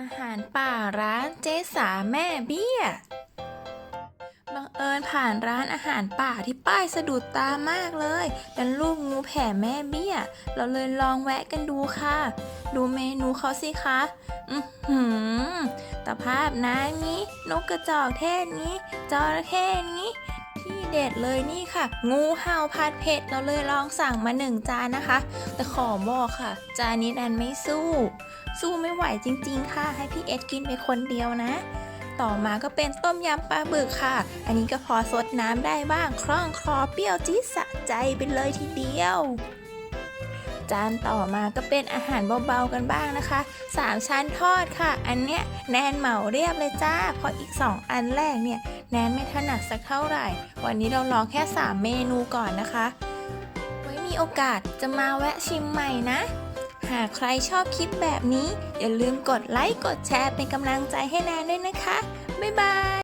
อาหารป่าร้านเจสาแม่เบี้ย บังเอิญผ่านร้านอาหารป่าที่ป้ายสะดุดตามากเลยดันลูกงูแผ่แม่เบี้ย เราเลยลองแวะกันดูค่ะ ดูเมนูเขาสิคะ อือหือตะภาพน้ำนี้ นกกระจอกเทศนี้ จระเข้นี้ ที่เด็ดเลยนี่ค่ะ งูเห่าผัดเผ็ดเราเลยลองสั่งมาหนึ่งจานนะคะ แต่ขอบอกค่ะ จานนี้ดันไม่สู้ สู้ไม่ไหวจริง ๆ ค่ะ ให้พี่เอสกินไปคนเดียวนะ ต่อมาก็เป็นต้มยำปลาบึกค่ะ อันนี้ก็พอสดน้ำได้บ้างคล่องคลอเปรี้ยวจี๊ดสะใจไปเลยทีเดียว จานต่อมาก็เป็นอาหารเบาๆกันบ้างนะคะสามชั้นทอดค่ะ อันเนี้ยแนนเหมาเรียบเลยจ้า เพราะอีก 2 อันแรกเนี่ยแนนไม่ถนัดสักเท่าไหร่ วันนี้เราลองแค่ 3 เมนูก่อนนะคะ ไว้มีโอกาสจะมาแวะชิมใหม่นะหากใครชอบคลิปแบบนี้ อย่าลืมกดไลค์ กดแชร์เป็นกำลังใจให้แนนด้วยนะคะ บ๊ายบาย